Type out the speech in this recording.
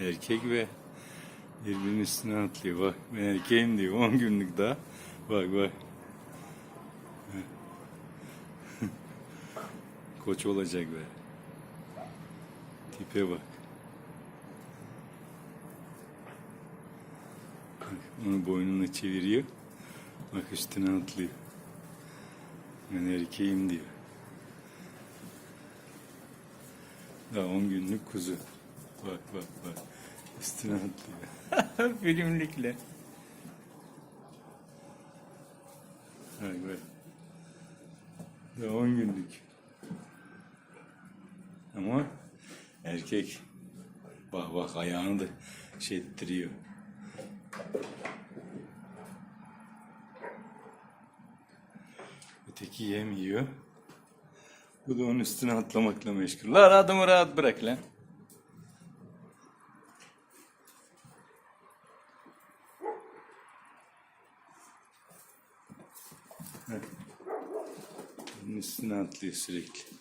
Erkek ve birbirinin üstüne atlıyor. Bak ben erkeğim diyor 10 günlük daha. Bak bak. Koç olacak be. Tipe bak. Bak, Onu boynuna çeviriyor. Bak üstüne atlıyor. Ben erkeğim diyor. Daha 10 günlük kuzu. Bak bak bak. Üstüne atlıyor. Filmlikle. Bak bak. Daha 10 günlük. Ama erkek. Bak bak ayağını da şey ettiriyor. Öteki yem yiyor. Bu da onun üstüne atlamakla meşgul. Lan adamı rahat bırak lan. Bunun üstüne sürekli.